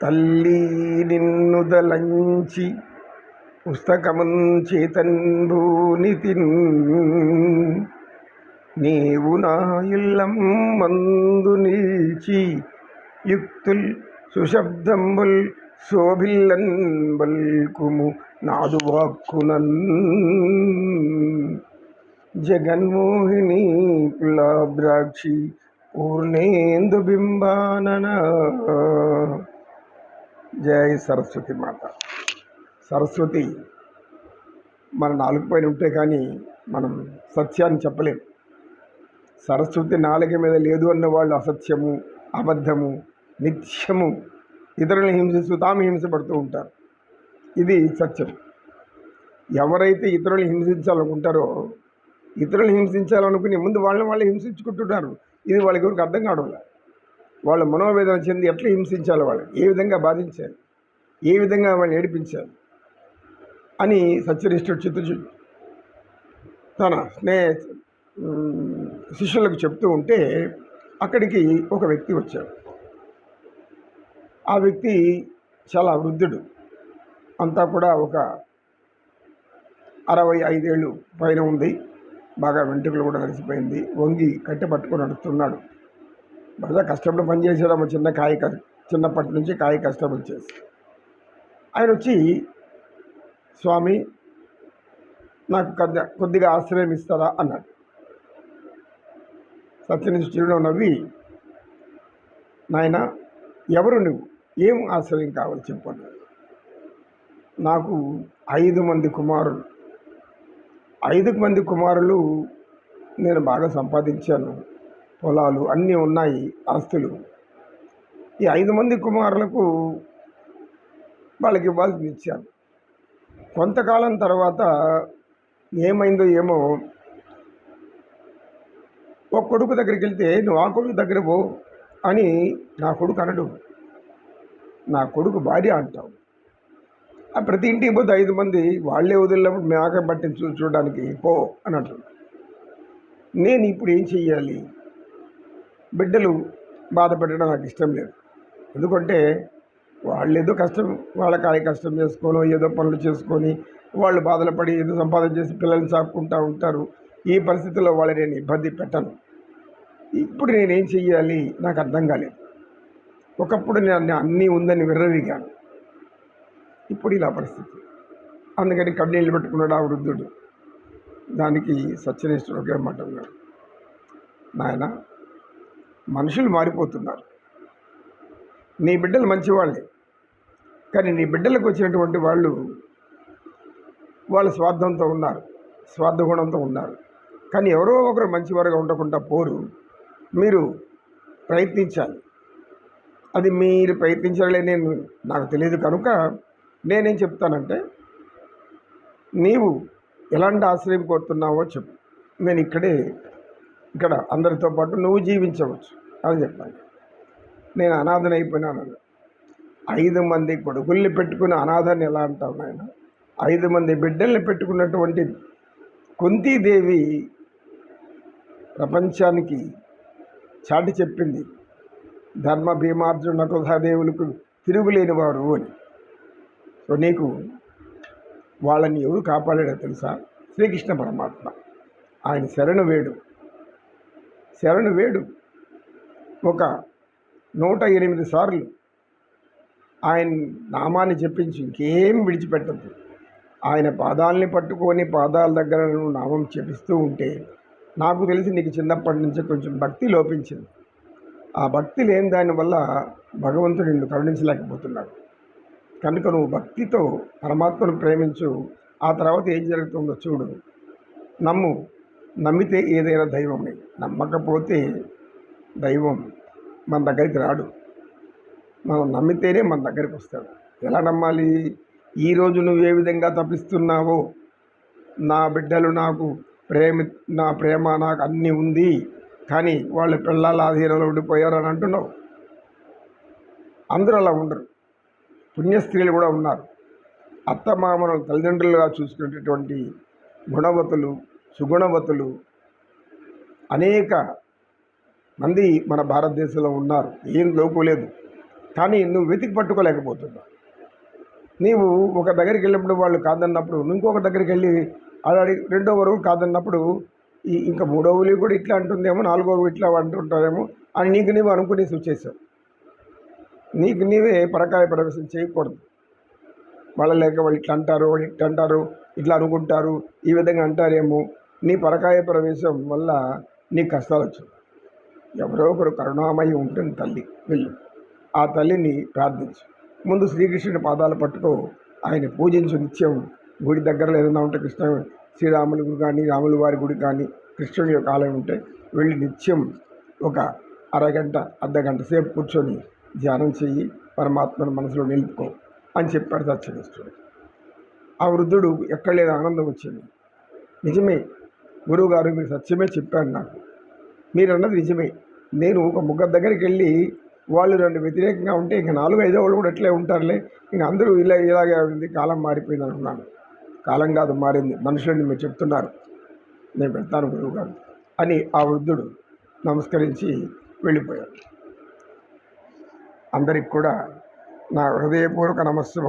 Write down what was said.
తల్లి నిన్నుదలంచి పుస్తకమున్ చేతన్భూనితిన్ నీవు నా ఇల్లం మందు నిల్చి యుక్తుల్ సుశబ్దంబుల్ శోభిల్లన్ బల్కుము నాదు వాక్కునన్ జగన్మోహిని పులాద్రాక్షి పూర్ణేందు బింబాననా. జై సరస్వతి మాత. సరస్వతి మన నాలుగు పైన ఉంటే కానీ మనం సత్యాన్ని చెప్పలేం. సరస్వతి నాలుక మీద లేదు అన్న వాళ్ళు అసత్యము అబద్ధము నిత్యము ఇతరులను హింసిస్తూ తాము హింసపడుతూ ఉంటారు. ఇది సత్యం. ఎవరైతే ఇతరులను హింసించాలనుకుంటారో ఇతరులను హింసించాలనుకుని ముందు వాళ్ళని వాళ్ళు హింసించుకుంటున్నారు ఇది వాళ్ళకి ఎవరికి అర్థం కావడం లేదు. వాళ్ళు మనోవేదన చెంది ఎట్లా హింసించాలి వాళ్ళు ఏ విధంగా బాధించాలి ఏ విధంగా వాళ్ళని ఏడిపించాలి అని సత్యనిష్ఠుడు చిత్తచు తన స్నేహ శిష్యులకు చెప్తూ ఉంటే అక్కడికి ఒక వ్యక్తి వచ్చాడు. ఆ వ్యక్తి చాలా వృద్ధుడు. అంతా కూడా ఒక అరవై ఐదేళ్ళు పైన ఉంది. బాగా వెంట్రుకలు కూడా నడిచిపోయింది వంగి కట్టె పట్టుకొని నడుస్తున్నాడు. బాగా కష్టపడి పనిచేసాడు చిన్న కాయ చిన్నప్పటి నుంచి కాయ కష్టపడి చేసి ఆయన వచ్చి స్వామి నాకు కొద్ది కొద్దిగా ఆశ్రయం ఇస్తారా? అన్నాడు. సత్యనిష్ఠుడు నవ్వి నాయన ఎవరు నువ్వు? ఏం ఆశ్రయం కావాలి చెప్పండి నాకు ఐదు మంది కుమారులు. ఐదు మంది కుమారులు నేను బాగా సంపాదించాను. పొలాలు అన్నీ ఉన్నాయి ఆస్తులు. ఈ ఐదు మంది కుమారులకు వాళ్ళకి ఇవ్వాల్సి ఇచ్చారు. కొంతకాలం తర్వాత ఏమైందో ఏమో ఒక కొడుకు దగ్గరికి వెళ్తే నువ్వు ఆ కొడుకు దగ్గర పో అని నా కొడుకు అనడు. నా కొడుకు భార్య అంటావు. ఆ ప్రతి ఇంటికి పోతే ఐదు మంది వాళ్ళే వదిలినప్పుడు మేక పట్టించు చూడడానికి పో అని అంటున్నాడు నేను ఇప్పుడు ఏం చెయ్యాలి? బిడ్డలు బాధపెట్టడం నాకు ఇష్టం లేదు. ఎందుకంటే వాళ్ళు ఏదో కష్టం వాళ్ళ కాయ కష్టం చేసుకోనో ఏదో పనులు చేసుకొని వాళ్ళు బాధలు పడి ఏదో సంపాదన చేసి పిల్లల్ని సాపుకుంటూ ఉంటారు. ఈ పరిస్థితుల్లో వాళ్ళని నేను ఇబ్బంది పెట్టను. ఇప్పుడు నేనేం చెయ్యాలి? నాకు అర్థం కాలేదు. ఒకప్పుడు నేను అన్నీ ఉందని విర్రవిగాను. ఇప్పుడు ఇలా పరిస్థితి. అందుకని కన్నీళ్ళు పెట్టుకున్నాడు ఆ వృద్ధుడు. దానికి సత్యనిష్ఠుడు ఒకే మాట ఉన్నాడు నాయన మనుషులు మారిపోతున్నారు. నీ బిడ్డలు మంచివాళ్ళే. కానీ నీ బిడ్డలకు వచ్చినటువంటి వాళ్ళు వాళ్ళ స్వార్థంతో ఉన్నారు స్వార్థ గుణంతో ఉన్నారు. కానీ ఎవరో ఒకరు మంచివారుగా ఉండకుండా పోరు. మీరు ప్రయత్నించాలి. అది మీరు ప్రయత్నించాలే నేను నాకు తెలియదు కనుక నేనేం చెప్తానంటే నీవు ఎలాంటి ఆశ్రయం కోరుతున్నావో చెప్పు. నేను ఇక్కడే ఇక్కడ అందరితో పాటు నువ్వు జీవించవచ్చు అని చెప్పాను నేను అనాథనైపోయినాను ఐదు మంది కొడుకుల్ని పెట్టుకుని అనాథని ఎలా అంటావు నాయన? ఐదు మంది బిడ్డల్ని పెట్టుకున్నటువంటి కుంతీదేవి ప్రపంచానికి చాటి చెప్పింది ధర్మ భీమార్జున కృధాదేవులకు తిరుగులేని వారు అని. సో నీకు వాళ్ళని ఎవరు కాపాడాడో తెలుసా? శ్రీకృష్ణ పరమాత్మ. ఆయన శరణు వేడు. శరణు వేడు. ఒక నూట ఎనిమిది సార్లు ఆయన నామాన్ని చెప్పించి ఇంకేం విడిచిపెట్టద్దు. ఆయన పాదాలని పట్టుకొని పాదాల దగ్గర నువ్వు నామం చెప్పిస్తూ ఉంటే నాకు తెలిసి నీకు చిన్నప్పటి నుంచి కొంచెం భక్తి లోపించింది. ఆ భక్తి లేని దానివల్ల భగవంతుడు నిన్ను కరుణించలేకపోతున్నాడు. కనుక నువ్వు భక్తితో పరమాత్మను ప్రేమించు. ఆ తర్వాత ఏం జరుగుతుందో చూడు. నమ్ము. నమ్మితే ఏదైనా దైవమే నమ్మకపోతే దైవం మన దగ్గరికి రాడు. మనం నమ్మితేనే మన దగ్గరికి వస్తాడు. ఎలా నమ్మాలి? ఈరోజు నువ్వు ఏ విధంగా తప్పిస్తున్నావో నా బిడ్డలు నాకు ప్రేమ నా ప్రేమ నాకు అన్నీ ఉంది కానీ వాళ్ళు పిల్లల ఆధీనంలో ఉండిపోయారు అని అంటున్నావు. అందరూ అలా ఉండరు. పుణ్యస్త్రీలు కూడా ఉన్నారు. అత్తమామను తల్లిదండ్రులుగా చూసుకునేటటువంటి గుణవతులు సుగుణవతులు అనేక మంది మన భారతదేశంలో ఉన్నారు. ఏం లోపు లేదు. కానీ నువ్వు వెతికి పట్టుకోలేకపోతున్నావు. నీవు ఒక దగ్గరికి వెళ్ళినప్పుడు వాళ్ళు కాదన్నప్పుడు నువ్వు ఇంకొక దగ్గరికి వెళ్ళి అలాడి రెండో వరకు కాదన్నప్పుడు ఈ ఇంకా మూడో కూడా ఇట్లా అంటుందేమో నాలుగో ఇట్లా అంటుంటారేమో అని నీకు నీవు అనుకునేసి వచ్చేసావు నీకు నీవే పరకాయ ప్రవేశం చేయకూడదు. వాళ్ళ లేక వాళ్ళు ఇట్లా అంటారు వాళ్ళు ఇట్లా అంటారు ఇట్లా అనుకుంటారు ఈ విధంగా అంటారేమో నీ పరకాయ ప్రవేశం వల్ల నీ కష్టాలు వచ్చాయి. ఎవరో ఒకరు కరుణామయి ఉంటుంది తల్లి వెళ్ళు. ఆ తల్లిని ప్రార్థించు. ముందు శ్రీకృష్ణుని పాదాలు పట్టుకో. ఆయన పూజించు నిత్యం. గుడి దగ్గరలో ఏదైనా ఉంటే కృష్ణ శ్రీరాములు గుడి కానీ రాములు వారి గుడి కానీ కృష్ణుడి యొక్క ఆలయం ఉంటే వెళ్ళి నిత్యం ఒక అరగంట అర్ధగంట సేపు కూర్చొని ధ్యానం చెయ్యి. పరమాత్మను మనసులో నిలుపుకో అని చెప్పాడు సత్యనిష్ఠుడు ఆ వృద్ధుడు ఎక్కడ లేని ఆనందం వచ్చింది. నిజమే గురువుగారు మీరు సత్యమే చెప్పాను నాకు. మీరు అన్నది నిజమే. నేను ఒక ముగ్గురు దగ్గరికి వెళ్ళి వాళ్ళు రెండు వ్యతిరేకంగా ఉంటే ఇంక నాలుగు ఐదో వాళ్ళు కూడా ఎట్లే ఉంటారులే. ఇంక అందరూ ఇలా ఇలాగే ఉంది కాలం మారిపోయింది అనుకున్నాను. కాలం కాదు మారింది. మనుషులని మీరు చెప్తున్నారు. నేను పెడతాను గురువుగారు అని ఆ వృద్ధుడు నమస్కరించి వెళ్ళిపోయాడు. అందరికి కూడా నా హృదయపూర్వక నమస్సు